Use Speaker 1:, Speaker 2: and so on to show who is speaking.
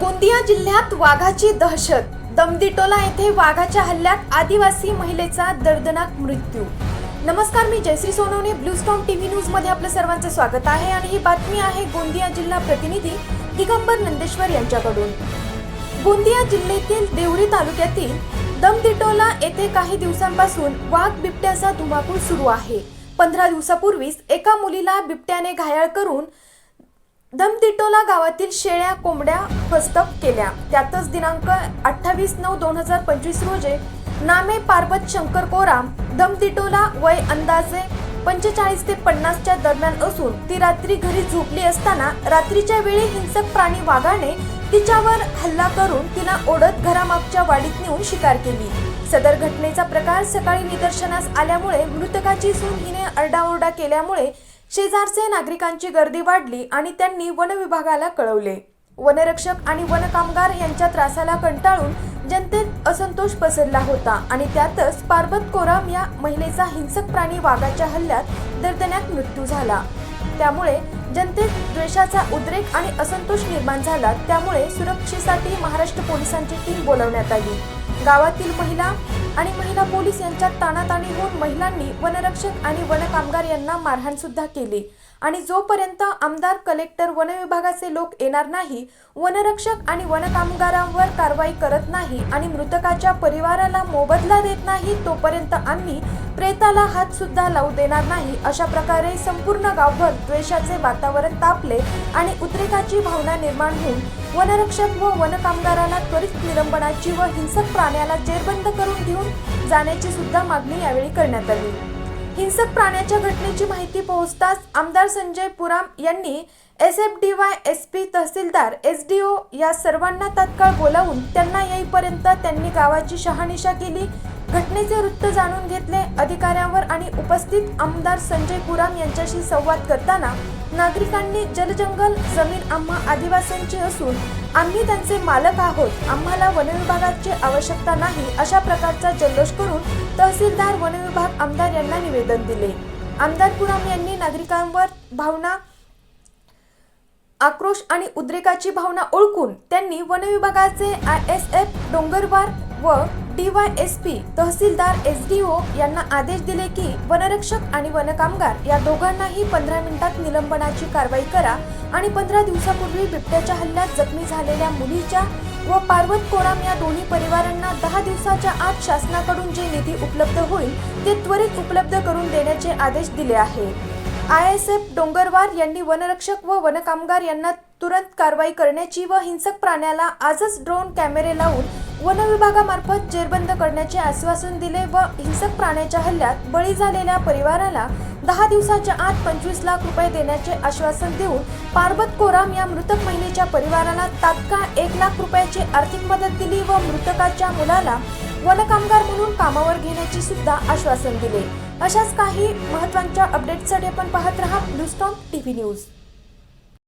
Speaker 1: गोंदिया जिल्ह्यात वाघाची दहशत. दमदिटोला येथे वाघाच्या हल्ल्यात आदिवासी महिलेचा दर्दनाक मृत्यू. नमस्कार मी Jayashree Sonawane blue storm TV न्यूजमध्ये आपलं सर्वांचं स्वागत आहे आणि ही बातमी आहे गोंदिया जिल्हा प्रतिनिधी दिगंबर नंदेश्वर यांच्याकडून. गोंदिया जिल्ह्यातील देवरी तालुक्यातील दमदिटोला येथे काही दिवसांपासून वाघ बिबट्याचा धुमाकूळ सुरू आहे. पंधरा दिवसापूर्वीच एका मुलीला बिबट्याने घायाळ करून दमदिटोला गावातील शेळ्या कोंबड्या फस्तक केल्या. त्यातच दिनांक अठ्ठावीस नऊ दोन हजार पंचवीस रोजी नामे पार्वत शंकर कोराम दमदिटोला वय अंदाजे पंचेचाळीस ते पन्नासच्या दरम्यान असून ती रात्री घरी झोपली असताना रात्रीच्या वेळी हिंसक प्राणी वाघाने तिच्यावर हल्ला करून तिला ओढत घरामागच्या वाडीत नेऊन शिकार केली. सदर घटनेचा प्रकार सकाळी निदर्शनास आल्यामुळे मृतकाची सून हिने अरडाओरडा केल्यामुळे शेजारचे नागरिकांची गर्दी वाढली आणि त्यांनी वन विभागाला कळवले. वनरक्षक आणि वनकामगार यांच्या त्रासाला कंटाळून जनतेत असंतोष पसरला होता आणि त्यातच पार्वत कोराम या महिलेचा हिंसक प्राणी वाघाच्या हल्ल्यात दर्दनाक मृत्यू झाला. त्यामुळे जनतेत द्वेषाचा उद्रेक आणि असंतोष निर्माण झाला. त्यामुळे सुरक्षेसाठी महाराष्ट्र पोलिसांची टीम बोलवण्यात आली. गावातील महिला आणि महिला पोलीस यांच्यात ताणाताणी होऊन महिलांनी वनरक्षक आणि वनकामगार यांना मारहाण सुद्धा केली. आणि जोपर्यंत आमदार कलेक्टर वन विभागाचे लोक येणार नाही वनरक्षक आणि वनकामगारांवर कारवाई करत नाही आणि मृतकाच्या परिवाराला मोबदला देत नाही तोपर्यंत आम्ही प्रेताला हात सुद्धा लावू देणार नाही अशा प्रकारे संपूर्ण गावभर द्वेषाचे वातावरण तापले आणि उद्रेकाची भावना निर्माण होऊन वनरक्षक व वन कामगारांना त्वरित निलंबनाची व हिंसक प्राण्याला जेरबंद करून घेऊन जाण्याची सुद्धा मागणी यावेळी करण्यात आली. हिंसक प्राण्याच्या घटनेची माहिती पोहोचताच आमदार संजय पुराम यांनी S F D Y S P तहसीलदार एस डी ओ या सर्वांना तात्काळ बोलावून त्यांना येईपर्यंत त्यांनी गावाची शहानिशा केली. घटनेचे वृत्त जाणून घेतले अधिकाऱ्यांवर आणि उपस्थित आमदार संजय पुराम यांच्याशी संवाद करताना नागरिकांनी जलजंगल जमीन आम्हा आदिवासींची असून आम्ही त्यांचे मालक आहोत. आम्हाला वनविभागाची आवश्यकता नाही अशा प्रकारचा जल्लोष करून तहसीलदार वनविभाग आमदार यांना निवेदन दिले. आमदार पुराम यांनी नागरिकांवर भावना आक्रोश आणि उद्रेकाची भावना ओळखून त्यांनी वनविभागाचे आय एस एफ डोंगरवार व डी वाय एस पी तहसीलदार एस डी ओ यांना आदेश दिले की वनरक्षक आणि वनकामगार या दोघांनाही पंधरा मिनिटात निलंबनाची कारवाई करा आणि पंधरा दिवसापूर्वी बिबट्याच्या हल्ल्यात जखमी झालेल्या मुलीच्या व पार्वत कोणाम या दोन्ही परिवारांना दहा दिवसाच्या आत शासनाकडून जे निधी उपलब्ध होईल ते त्वरित उपलब्ध करून देण्याचे आदेश दिले आहे. आय एस एफ डोंगरवार यांनी वनरक्षक व वनकामगार यांना तुरंत कारवाई करण्याची व हिंसक प्राण्याला आजच ड्रोन कॅमेरे लावून वन विभागामार्फत जेरबंद करण्याचे आश्वासन दिले व हिंसक प्राण्याच्या हल्ल्यात बळी झालेल्या परिवाराला दहा दिवसाच्या आत पंचवीस लाख रुपये देण्याचे आश्वासन देऊन पार्वत कोराम या मृतक महिलेच्या परिवाराला तात्काळ एक लाख रुपयाची आर्थिक मदत दिली व मृतकाच्या मुलाला वनकामगार म्हणून कामावर घेण्याची सुद्धा आश्वासन दिले. अशाच काही महत्त्वाच्या अपडेटसाठी आपण पाहत रहा ब्लूस्टॉम टीव्ही न्यूज